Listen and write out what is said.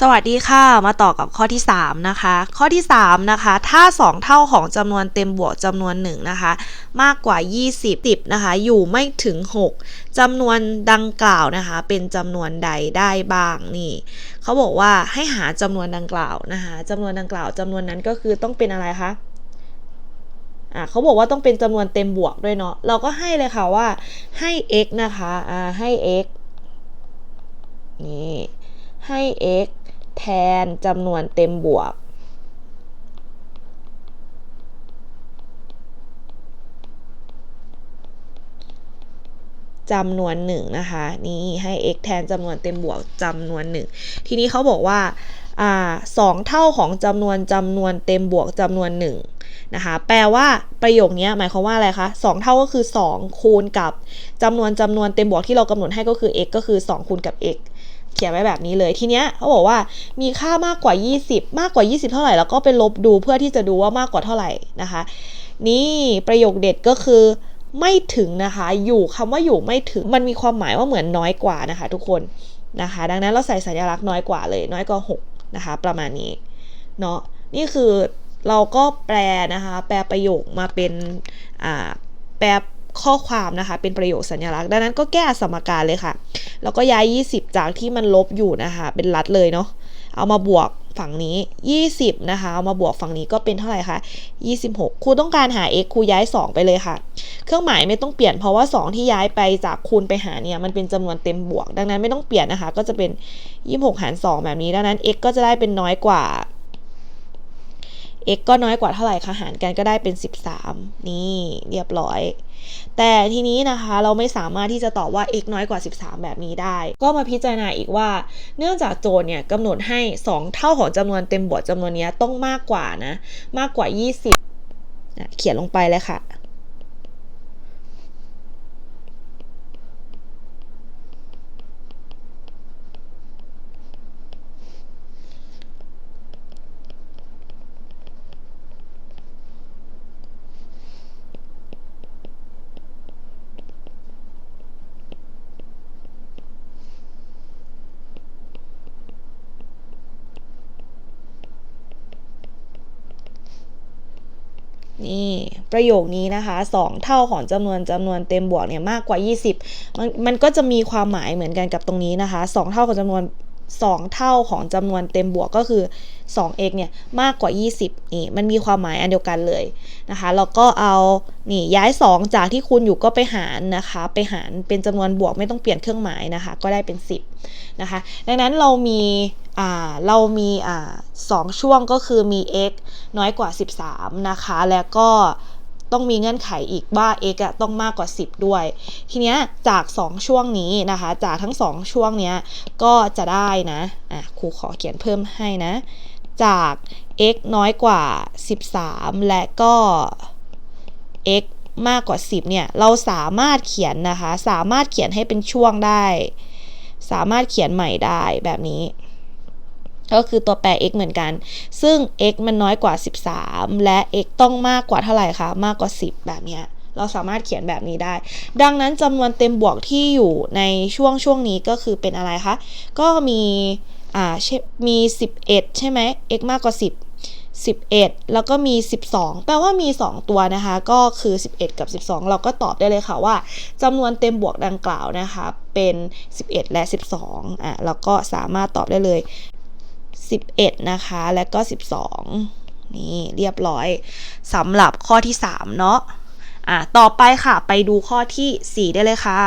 สวัสดีค่ะ มาต่อกับข้อที่ 3 นะคะ ข้อที่ 3 นะคะ ถ้า 2 เท่าของจำนวนเต็มบวกจำนวน 1 นะคะ มากกว่า 20ติบนะคะ อยู่ไม่ถึง 6จำนวนดังกล่าวนะคะ เป็นจำนวนใดได้บ้างนี่เขาบอกว่าให้หาจำนวนดังกล่าวนะคะจำนวนดังกล่าวจำนวนนั้นก็คือต้องเป็นอะไรคะอ่าเขาบอกว่าต้องเป็นจำนวนเต็มบวกด้วยเนาะเราก็ให้เลยค่ะว่าให้ x นะคะอ่าให้ x นี่ให้ x แทนจำนวนเต็มบวก จำนวนหนึ่งนะคะ นี่ให้ x แทนจำนวนเต็มบวกจำนวนหนึ่งทีนี้เขาบอกว่าอสองเท่าของจำนวนจำนวนเต็มบวกจำนวนหนึ่งนะคะแปลว่าประโยคนี้หมายความว่าอะไรคะสองเท่าก็คือ 2 คูณกับจำนวนจำนวนเต็มบวกที่เรากำหนดให้ก็คือ x ก็คือ 2 คูณกับ x เขียนไว้แบบนี้เลยทีเนี้ยเขาบอกว่ามีค่ามากกว่า 20 มากกว่า 20 เท่าไหร่แล้วก็ไปลบดูเพื่อที่จะดูว่ามากกว่าเท่าไหร่นะคะ นี่ประโยคเด็ดก็คือไม่ถึงนะคะ อยู่คำว่าอยู่ไม่ถึงมันมีความหมายว่าเหมือนน้อยกว่านะคะ ทุกคนนะคะ ดังนั้นเราใส่สัญลักษณ์น้อยกว่าเลยน้อยกว่า6นะคะ ประมาณนี้เนาะนี่คือเราก็แปลนะคะ แปลประโยคมาเป็นอ่าแปล ข้อความนะคะ เป็นประโยคสัญลักษณ์ ดังนั้นก็แก้สมการเลยค่ะ แล้วก็ย้าย 20 จากที่มันลบอยู่นะคะ เป็นลัดเลยเนาะ เอามาบวกฝั่งนี้ 20 นะคะ เอามาบวกฝั่งนี้ก็เป็นเท่าไหร่คะ 26 ครูต้องการหา x ครูย้าย 2 ไปเลยค่ะ เครื่องหมายไม่ต้องเปลี่ยนเพราะว่า 2 ที่ย้ายไปจากคูณไปหาเนี่ยมันเป็นจำนวนเต็มบวก ดังนั้นไม่ต้องเปลี่ยนนะคะ ก็จะเป็น 26 หาร 2 แบบนี้ ดังนั้น x ก็จะได้เป็นน้อยกว่า x ก็น้อยกว่าเท่าไหร่คะหารกันก็ได้เป็น 13 นี่เรียบร้อย แต่ทีนี้นะคะเราไม่สามารถที่จะตอบว่า x น้อยกว่า 13 แบบนี้ได้ ก็มาพิจารณาอีกว่า เนื่องจากโจทย์เนี่ยกำหนดให้ 2 เท่าของจำนวนเต็มบวกจำนวนนี้ต้องมากกว่านะ มากกว่า 20นะเขียนลงไปเลยค่ะ นี่ประโยคนี้นะคะ 2 เท่าของจำนวนจำนวนเต็มบวกเนี่ยมากกว่า 20 มันมันก็จะมีความหมายเหมือนกันกับตรงนี้นะคะ 2 เท่าของจำนวน 2 เท่าของจำนวนเต็มบวกก็คือ 2x เนี่ยมากกว่า 20นี่มันมีความหมายอันเดียวกันเลยนะคะแล้วก็เอานี่ย้าย 2 จากที่คูณอยู่ก็ไปหารนะคะ ไปหารเป็นจำนวนบวกไม่ต้องเปลี่ยนเครื่องหมายนะคะ ก็ได้เป็น 10นะคะ ดังนั้นเรามีอ่าเรามีอ่า สองช่วงก็คือมี x น้อยกว่า 13 นะคะ แล้วก็ต้องมีเงื่อนไขอีกว่า x อะต้องมากกว่า 10 ด้วย ทีเนี้ยจาก 2 ช่วงนี้นะคะ จากทั้ง 2 ช่วงเนี้ยก็จะได้นะอะครูขอเขียนเพิ่มให้นะ จาก x น้อยกว่า 13 และก็ x มากกว่า 10 เนี่ย เราสามารถเขียนนะคะ สามารถเขียนให้เป็นช่วงได้ สามารถเขียนใหม่ได้แบบนี้ ก็คือตัวแปร x เหมือนกัน ซึ่ง x มันน้อยกว่า 13 และ x ต้องมากกว่าเท่าไหร่คะ มากกว่า 10 แบบนี้ เราสามารถเขียนแบบนี้ได้ ดังนั้นจำนวนเต็มบวกที่อยู่ในช่วงช่วงนี้ก็คือเป็นอะไรคะ ก็มีอ่ามี 11 ใช่ไหม x มากกว่า 10 11 แล้วก็มี 12 แปลว่ามี 2 ตัวนะคะ ก็คือ 11 กับ 12 เราก็ตอบได้เลยค่ะว่าจำนวนเต็มบวกดังกล่าวนะคะ เป็น 11 และ 12 อะเราก็สามารถตอบได้เลย 11 นะคะ และก็ 12 นี่เรียบร้อยสำหรับข้อที่ 3 เนาะอะต่อไปค่ะ ไปดูข้อที่ 4 ได้เลยค่ะ